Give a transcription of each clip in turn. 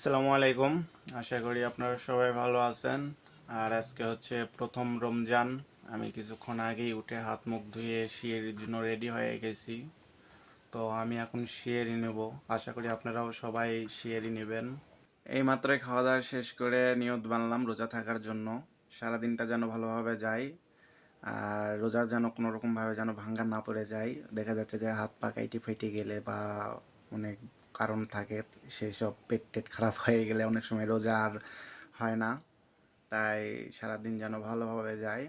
আসসালামু আলাইকুম। আশা করি আপনারা সবাই ভালো আছেন। আর আজকে হচ্ছে প্রথম রমজান। আমি কিছুক্ষণ আগেই উঠে হাত মুখ ধুয়ে শিয়ের জন্য রেডি হয়ে গেছি। তো আমি এখন শিয়েরই নেব। আশা করি আপনারাও সবাই শিয়েরই নেবেন। এই মাত্রই খাওয়া দাওয়া শেষ করে নিয়ত বানলাম রোজা থাকার জন্য। সারাদিনটা যেন ভালোভাবে যায় আর রোজার যেন কোনো রকমভাবে যেন ভাঙ্গা না পড়ে যায়। দেখা যাচ্ছে যে হাত পা কাইটে ফেটে গেলে বা অনেক কারণ থাকে সেই সব পেট টেট খারাপ হয়ে গেলে অনেক সময় রোজা আর হয় না। তাই সারাদিন যেন ভালোভাবে যায়।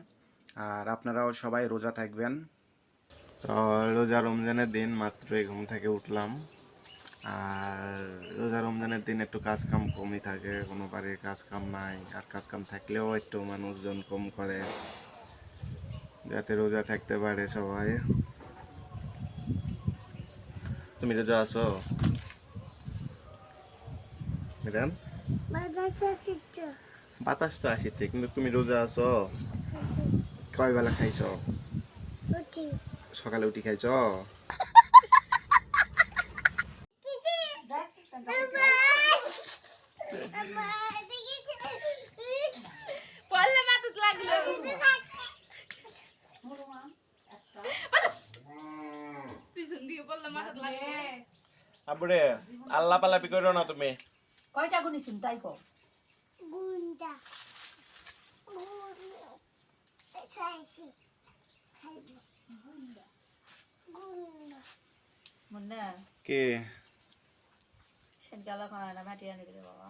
আর আপনারাও সবাই রোজা থাকবেন। তো রোজা রমজানের দিন মাত্রই ঘুম থেকে উঠলাম। আর রোজা রমজানের দিন একটু কাজ কাম কমই থাকে কোনো বাড়ির কাজ কাম নাই। আর কাজ কাম থাকলেও একটু মানুষজন কম করে যাতে রোজা থাকতে পারে সবাই। তুমি রোজা আছো? ম্যাডাম বাতাস তো আসিছে কিন্তু তুমি রোজা আছো? কয় বেলা খাইছ? সকালে উঠি খাইছ? আবুরে আল্লাহ পালাপি করো না তুমি। কয়টা গুনিছেন তাই কো? মুন্না না মাটি আনি দিলে বাবা।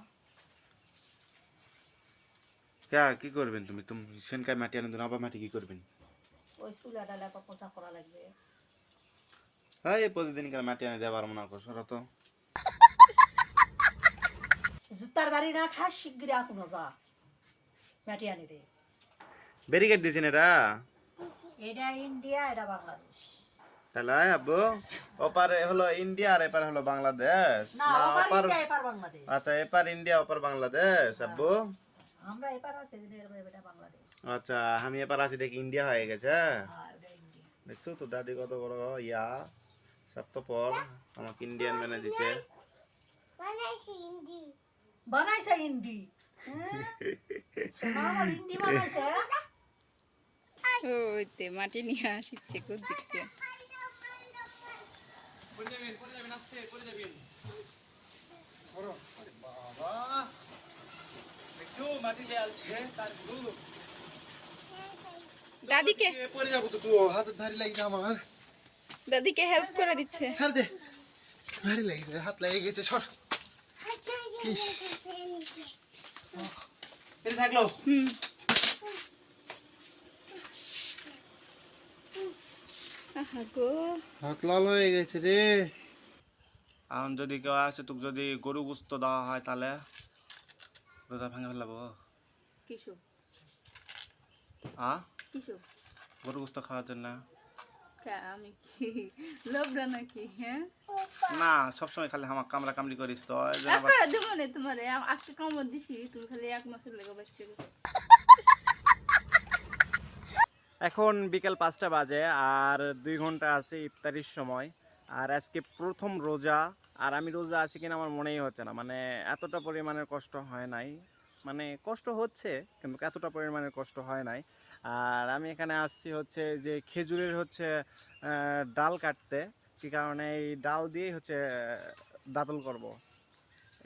কে কি করবেন তুমি? তুমি সেনকায় মাটি আনে দিন আবার মাটি কি করবেন? ওই চুলা ডালা পোষা করা লাগবে। হ্যাঁ এই প্রতিদিন কেন মাটি আনে দেওয়ার মনে করছ তো জুতার বাড়ি না খাস শিগগিরি কোনো যা মাটি আনি দে। ব্যারিকেড দিয়েছেন এটা? এটা ইন্ডিয়া এটা বাংলাদেশ। তাহলে আব্বু ওপারে হলো ইন্ডিয়া আর এপার হলো বাংলাদেশ? না ওপার এপার বাংলাদেশ। আচ্ছা এপার ইন্ডিয়া ওপার বাংলাদেশ আব্বু? আমরা এপার আছে এটা বাংলাদেশ। আচ্ছা আমি এপার আছি দেখি ইন্ডিয়া হয়ে গেছে এটা ইন্ডিয়া। দেখছ তো দাদি কত বড় ইয়া। সব তো পর আমাকে ইন্ডিয়ান মেনে দিছে বানাইছি ইন্ডি। ইন্ডি বানাইছে? ওইতে মাটি নিয়ে আসিচ্ছে কোন দিক থেকে দাদিকে। পরে যাব তো তুই হাতে ভারী লাগছে আমার। দাদিকে হেল্প করে দিচ্ছে। ছাড় দে। ভারী লাগছে হাত লেগে গেছে সর। থাকল হুম হাত লাল হয়ে গেছে রে। এখন যদি কেউ আসে তোকে যদি গরু গুস্ত দেওয়া হয় তাহলে? রোজা ভাঙে ফেলাবো। কিশু আ? গরু গুস্ত খাওয়ার জন্য। আমি কি লোভরা নাকি হ্যাঁ? না সবসময় খালি আমার কামড়া কামড়ি করিস তো এই জন্য আবার- একা দেবো না তোমারে আজকে কামড় দিছি তুমি খালি এক মাসের লেগে বাচ্চা এখন বিকেল পাঁচটা বাজে আর দুই ঘণ্টা আছে ইফতারির সময় আর আজকে প্রথম রোজা আর আমি রোজা আছি কিনা আমার মনেই হচ্ছে না মানে এতটা পরিমাণের কষ্ট হয় নাই মানে কষ্ট হচ্ছে কিন্তু এতটা পরিমাণের কষ্ট হয় নাই আর আমি এখানে আসছি হচ্ছে যে খেজুরের হচ্ছে ডাল কাটতে। কি কারণে এই ডাল দিয়েই হচ্ছে দাতল করব।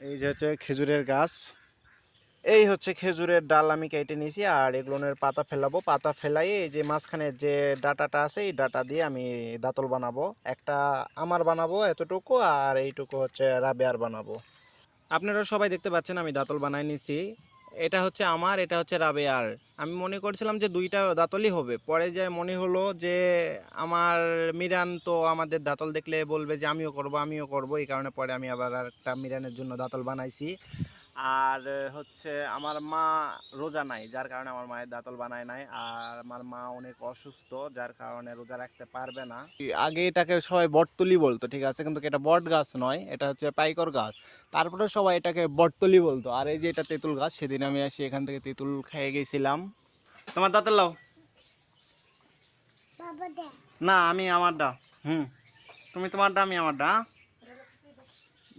এই যে হচ্ছে খেজুরের গাছ। এই হচ্ছে খেজুরের ডাল আমি কেটে নিয়েছি আর এগুলোনের পাতা ফেলাবো। পাতা ফেলাই এই যে মাঝখানে যে ডাটাটা আছে, এই ডাটা দিয়ে আমি দাঁতল বানাবো। একটা আমার বানাবো এতটুকু আর এইটুকু হচ্ছে রাবেয়ার বানাবো। আপনারা সবাই দেখতে পাচ্ছেন আমি দাঁতল বানাই নিছি। এটা হচ্ছে আমার, এটা হচ্ছে রাবেয়ার। আমি মনে করছিলাম যে দুইটা দাঁতলই হবে। পরে যায় মনে হলো যে আমার মিরান তো আমাদের দাঁতল দেখলে বলবে যে আমিও করব আমিও করব। এই কারণে পরে আমি আবার একটা মিরানের জন্য দাঁতল বানাইছি। আর হচ্ছে আমার মা রোজা নাই যার কারণে আমার মায়ের দাঁতল বানায় নাই। আর আমার মা অনেক অসুস্থ যার কারণে রোজা রাখতে পারবে না। আগে এটাকে সবাই বটতলি বলতো ঠিক আছে? কিন্তু এটা বট গাছ নয় এটা হচ্ছে পাইকর গাছ। তারপরে সবাই এটাকে বটতলি বলতো। আর এই যে এটা তেঁতুল গাছ সেদিন আমি আসি এখান থেকে তেঁতুল খেয়ে গেছিলাম। তোমার দাঁতল লাও না আমি আমারটা হুম। তুমি তোমারটা আমি আমারটা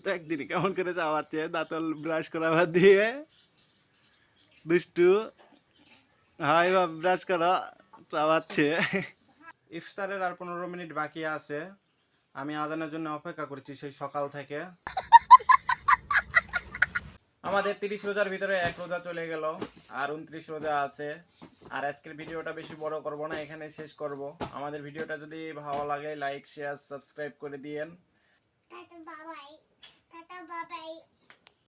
হ্যাঁ? একদিন কেমন করে চাওয়াচ্ছে দাঁতল ব্রাশ করা বাদ দিয়ে দুষ্টু। হাই বা ব্রাশ করা চাওয়াচ্ছে। ইফতারের আর পনেরো মিনিট বাকি আছে। আমি আজানের জন্য অপেক্ষা করছি সেই সকাল থেকে। আমাদের তিরিশ রোজার ভিতরে এক রোজা চলে গেল আর উনত্রিশ রোজা আছে। আর আজকের ভিডিওটা বেশি বড় করব না এখানে শেষ করব। আমাদের ভিডিওটা যদি ভালো লাগে লাইক শেয়ার সাবস্ক্রাইব করে দিয়েন। Bye-bye.